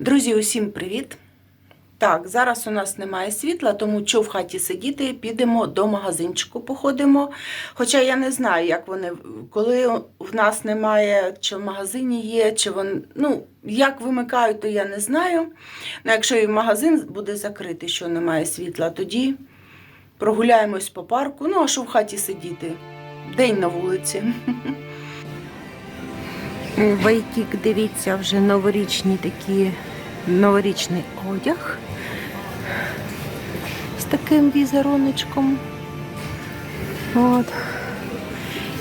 Друзі, усім привіт! Так, зараз у нас немає світла, тому що в хаті сидіти, підемо до магазинчику, походимо. Хоча я не знаю, як вони, коли в нас немає, чи в магазині є, чи вони, ну, як вимикають, то я не знаю. Ну, якщо і магазин буде закритий, що немає світла, тоді прогуляємось по парку. Ну, а що в хаті сидіти? День на вулиці. Вайтік, дивіться, вже новорічні такі, новорічний одяг з таким візеруночком. От.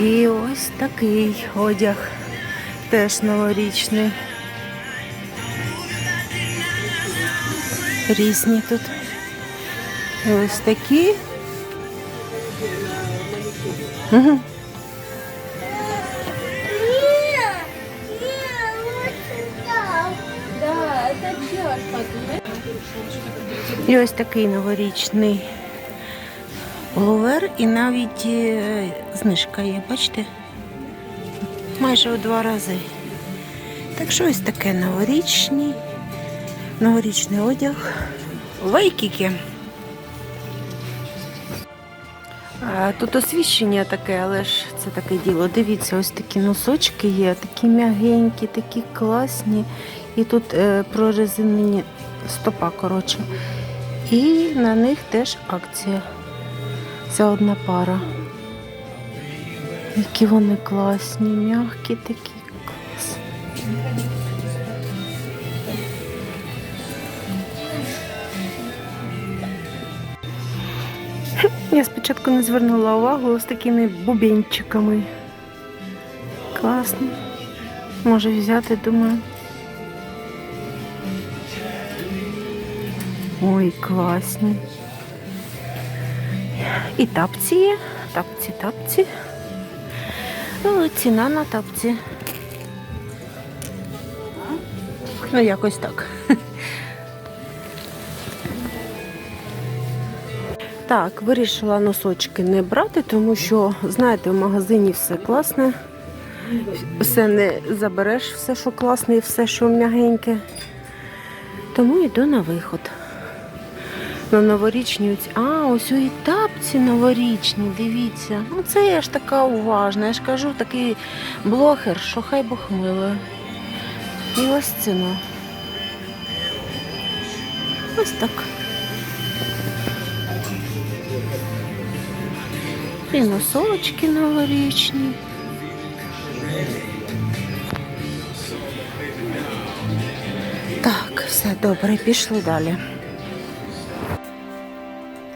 І ось такий одяг теж новорічний. Різні тут. І ось такі. Угу. І ось такий новорічний ловер, і навіть е, знижка є, бачите? Майже у два рази. Так що ось таке новорічний, новорічний одяг. Вайкіки. Тут освіщення таке, але ж це таке діло. Дивіться, ось такі носочки є, такі м'ягенькі, такі класні. І тут е, прорезинені стопа, коротше. І на них теж акція. Це одна пара. Які вони класні, м'які такі. Я спочатку не звернула увагу з такими бубенчиками. Класно. Може взяти, думаю. Ой, класні. І тапці є. Тапці, тапці. Ну, ціна на тапці. Ну, якось так. Так, вирішила носочки не брати, тому що, знаєте, в магазині все класне. Все не забереш, все, що класне, і все, що м'ягеньке. Тому йду на виход. На новорічні оці. А, ось і тапці новорічні, дивіться. Ну це я ж така уважна. Я ж кажу, такий блогер, що хай Бог милує. І ось ціна. Ось так. І носочки новорічні. Так, все добре, пішли далі.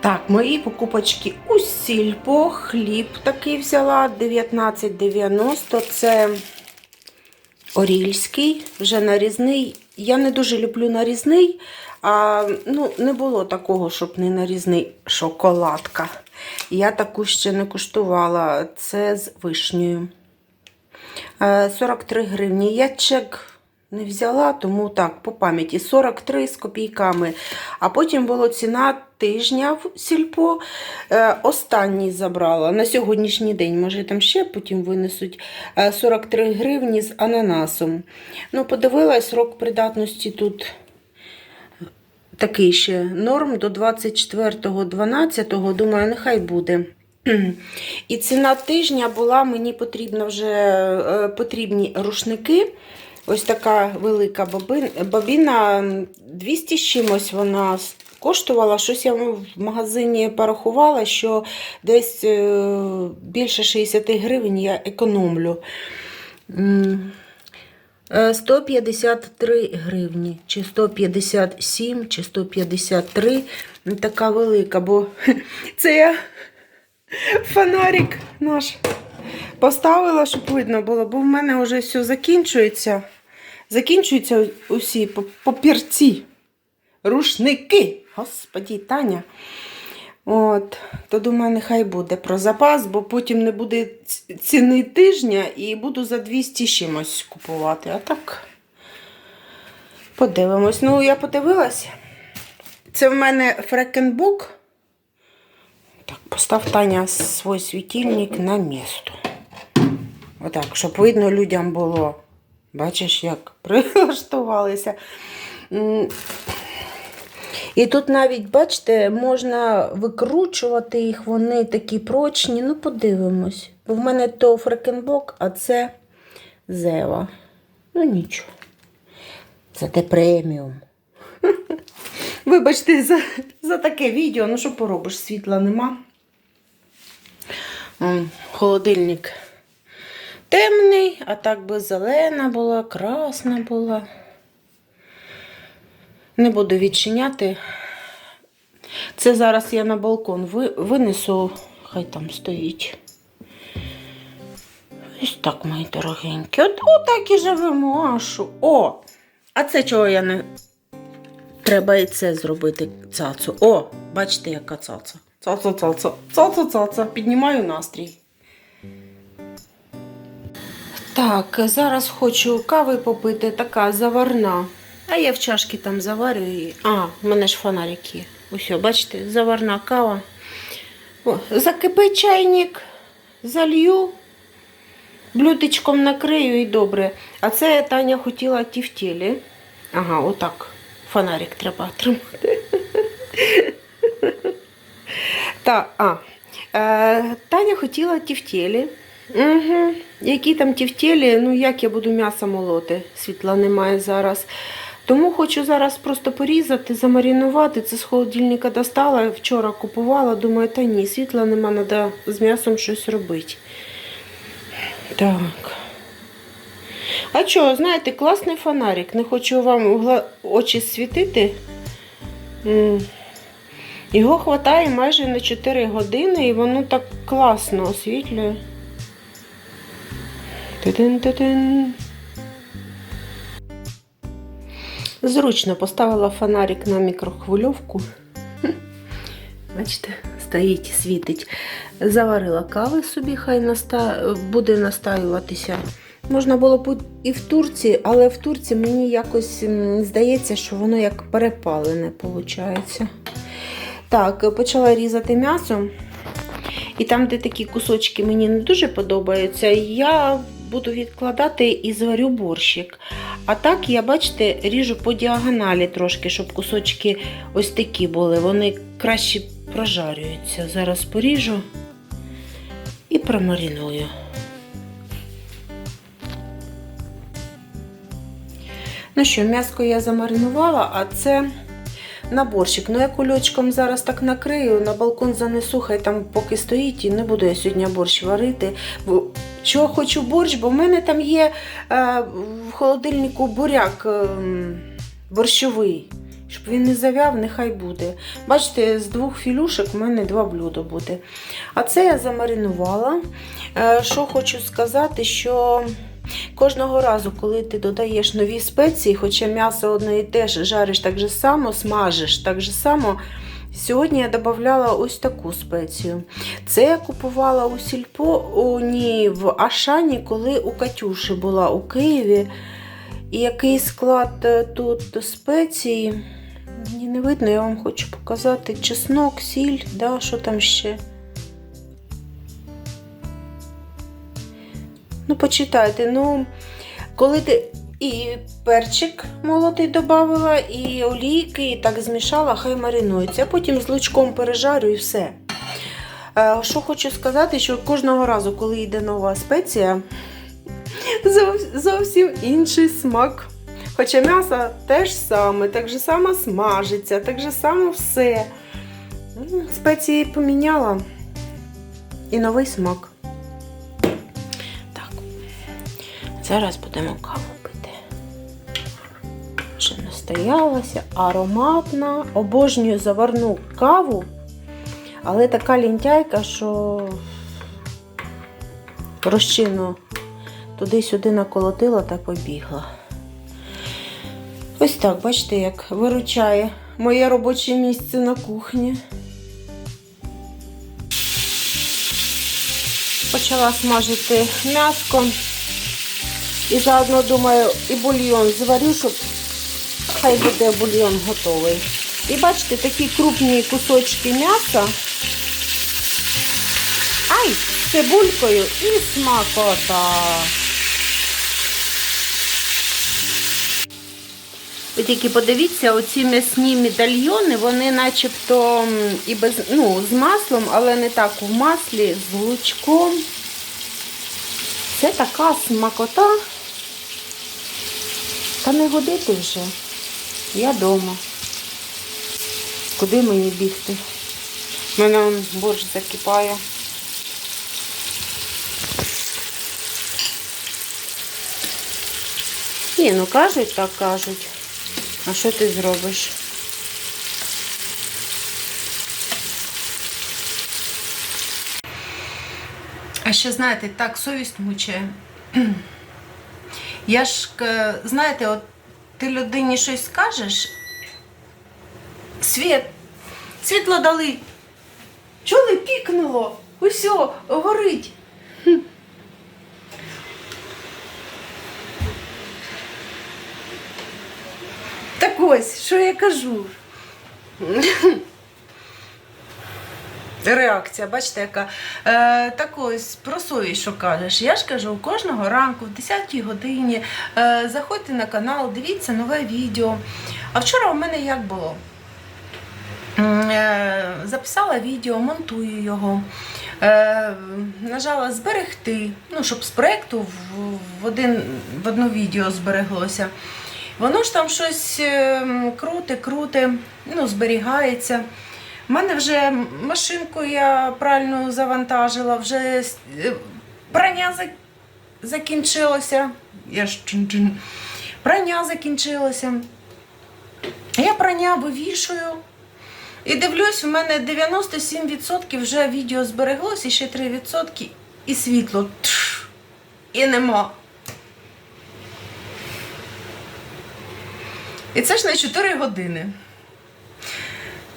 Так, мої покупочки у сільпо, хліб такий взяла 19,90. Це орільський, вже нарізний. Я не дуже люблю нарізний, а ну, не було такого, щоб не нарізний шоколадка. Я таку ще не куштувала. Це з вишнею. Е, 43 гривні. Я чек не взяла, тому так, по пам'яті 43 з копійками. А потім була ціна тижня в сільпо. Е, Останній забрала на сьогоднішній день, може там ще потім винесуть е, 43 гривні з ананасом. Ну, подивилась, рок придатності тут такий ще норм до 24.12. Думаю, нехай буде. І ціна тижня була, мені потрібно вже е, потрібні рушники. Ось така велика бобіна, 200 з чимось вона коштувала. Щось я в магазині порахувала, що десь е, більше 60 гривень я економлю. М, е, 153 гривні, чи 157, чи 153. Ну, Така велика, бо це фонарик наш поставила, щоб видно було, бо в мене вже все закінчується. Закінчуються усі папірці, рушники. Господі, Таня. От, то думаю, нехай буде про запас, бо потім не буде ціни тижня і буду за 200 з чимось купувати. А так, подивимось. Ну, я подивилась. Це в мене фрекенбук. Так, постав Таня свій світильник на місто. Отак, щоб видно людям було. Бачиш, як прилаштувалися. І тут навіть, бачите, можна викручувати їх, вони такі прочні. Ну, подивимось. Бо в мене то фрекенбок, а це зева. Ну нічого. Зате преміум. Вибачте за, за таке відео, ну що поробиш, світла нема. Холодильник темний, а так би зелена була, красна була. Не буду відчиняти. Це зараз я на балкон ви- винесу, хай там стоїть. Ось так, мої дорогенькі. От, отак і живемо, Ашу. О! А це чого я не. Треба і це зробити цацу. О, бачите, яка цаца. Цаца, цаца, цаца, цаца. Піднімаю настрій. Так, зараз хочу кави попити, така заварна. А я в чашки там заварю її. А, в мене ж фонарик є. Ось, бачите, заварна кава. О, закипить чайник, залью, блюдечком накрию і добре. А це Таня хотіла тівтєлі. Ага, отак. Фонарик треба тримати. Так, а. Е, Таня хотіла тівтєлі. Угу. Які там тівтєлі, ну як я буду м'ясо молоти? Світла немає зараз. Тому хочу зараз просто порізати, замарінувати. Це з холодильника достала, вчора купувала. Думаю, та ні, світла нема, треба з м'ясом щось робити. Так. А що, знаєте, класний фонарик. Не хочу вам очі світити. Його хватає майже на 4 години і воно так класно освітлює. Тин-тин-тин. Зручно поставила фонарик на мікрохвильовку. Бачите, стоїть, світить. Заварила кави собі, хай наста... буде настаюватися. Можна було б і в Турції, але в Турції мені якось здається, що воно як перепалене виходить. Так, почала різати м'ясо. І там, де такі кусочки мені не дуже подобаються, я буду відкладати і зварю борщик. А так, я, бачите, ріжу по діагоналі трошки, щоб кусочки ось такі були. Вони краще прожарюються. Зараз поріжу і промариную. Ну що, м'яско я замаринувала, а це на борщик. Ну, я кульочком зараз так накрию, на балкон занесу, хай там поки стоїть, і не буду я сьогодні борщ варити. Чого хочу борщ, бо в мене там є е, в холодильнику буряк е, борщовий. Щоб він не завяв, нехай буде. Бачите, з двох філюшок в мене два блюда буде. А це я замаринувала. Е, що хочу сказати, що Кожного разу, коли ти додаєш нові спеції, хоча м'ясо одне і те ж жариш так же само, смажиш так же само. Сьогодні я додавала ось таку спецію. Це я купувала у сільпо о, ні, в Ашані, коли у Катюші була у Києві. І який склад е, тут спеції. Мені не видно, я вам хочу показати. Чеснок, сіль, да, що там ще. Почитайте, ну, коли ти і перчик молотий додавала, і олійки, і так змішала, хай маринується. А потім з лучком пережарю і все. Е, Що хочу сказати, що кожного разу, коли йде нова спеція, зовсім інший смак. Хоча м'ясо теж саме, так же само смажиться, так же само все. Спеції поміняла і новий смак. Зараз будемо каву пити. Вже настоялася, ароматна. Обожнюю заварну каву, але така лінтяйка, що розчину туди-сюди наколотила та побігла. Ось так, бачите, як виручає моє робоче місце на кухні. Почала смажити м'яско. І заодно думаю, і бульйон зварю, щоб хай буде бульйон готовий. І бачите, такі крупні кусочки м'яса. Ай, з цибулькою і смакота. Ви тільки подивіться, оці м'ясні медальйони, вони начебто і без, ну, з маслом, але не так у маслі, з лучком. Це така смакота. Та не годити вже. Я вдома. Куди мені бігти? У мене борщ закипає. Ні, ну кажуть, так кажуть. А що ти зробиш? А ще знаєте, так совість мучає. Я ж, е, знаєте, от ти людині щось скажеш. Світ, світло дали. Чули, пікнуло. Усьо, горить. Так ось, що я кажу. Реакція, бачите, яка. Е, так ось про совість, що кажеш. Я ж кажу, кожного ранку, в 10-й годині, е, заходьте на канал, дивіться нове відео. А вчора у мене як було? Е, записала відео, монтую його. Е, нажала зберегти, ну, щоб з проєкту в, один, в одно відео збереглося. Воно ж там щось е, круте, круте, ну, зберігається. У мене вже машинку я правильно завантажила, вже е, прання закінчилося. Я ж чин-чин. Прання закінчилося. Я прання вивішую. І дивлюсь, у мене 97% вже відео збереглось, і ще 3% і світло. І нема. І це ж на 4 години.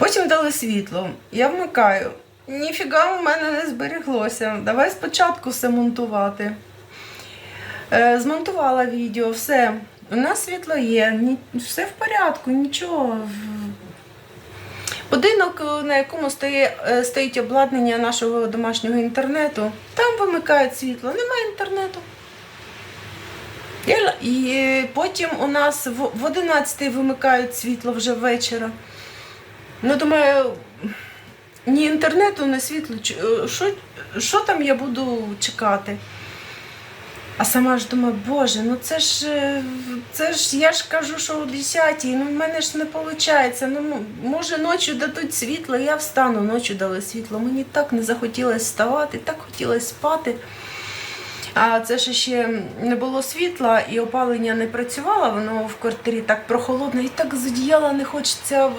Потім дали світло. Я вмикаю. Ніфіга у мене не збереглося. Давай спочатку все монтувати. Е, змонтувала відео, все. У нас світло є, все в порядку, нічого. Будинок, е, на якому стоїть, стоїть обладнання нашого домашнього інтернету, там вимикають світло, немає інтернету. І потім у нас в 11 вимикають світло вже ввечері. Ну, думаю, ні інтернету, ні світло. Е, Що, що там я буду чекати? А сама ж думаю, боже, ну це ж, е, це ж я ж кажу, що о 10 ну в мене ж не виходить. Ну, може, ночі дадуть світло, я встану, ночі дали світло. Мені так не захотілося вставати, так хотілося спати. А це ж ще не було світла і опалення не працювало, воно в квартирі так прохолодно, і так з одіяла не хочеться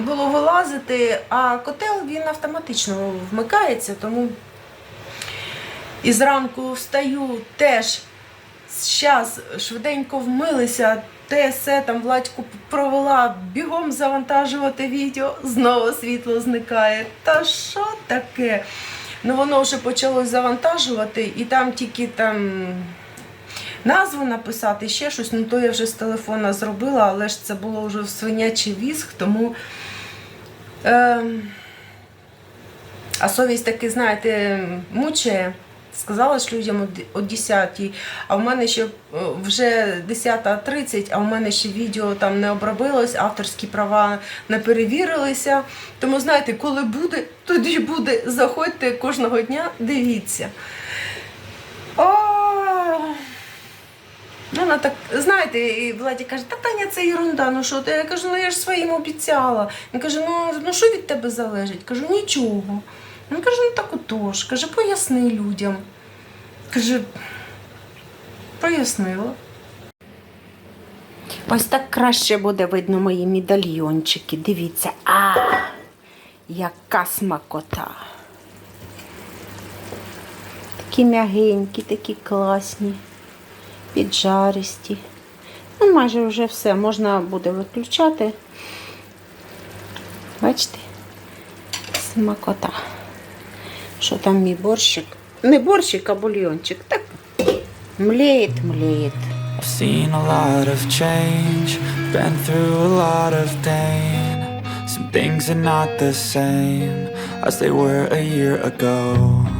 було вилазити, а котел він автоматично вмикається, тому і зранку встаю теж зараз швиденько вмилися, те все там Владьку провела, бігом завантажувати відео, знову світло зникає. Та що таке? Ну воно вже почало завантажувати, і там тільки там назву написати, ще щось. Ну то я вже з телефона зробила, але ж це було вже в свинячий віск, тому. Ем, а совість таки, знаєте, мучає. Сказала ж людям о д- о 10 а в мене ще е, вже 10.30, а в мене ще відео там не обробилось, авторські права не перевірилися. Тому знаєте, коли буде, тоді буде. Заходьте кожного дня, дивіться. О! Ну, Вона так, знаєте, і Владі каже, та Таня, це ерунда, ну що ти? Я кажу, ну я ж своїм обіцяла. Він каже, ну, ну що від тебе залежить? Кажу, нічого. Він каже, ну так отож. Каже, поясни людям. Каже, пояснила. Ось так краще буде видно мої медальйончики. Дивіться. А, яка смакота. Такі м'ягенькі, такі класні, піджаристі. Ну, майже вже все. Можна буде виключати. Бачите? Смакота. Що там мій борщик? Не борщик, а бульйончик. Так. Млеє, млеє. I've seen a lot of change, been through a lot of pain. Some things are not the same as they were a year ago.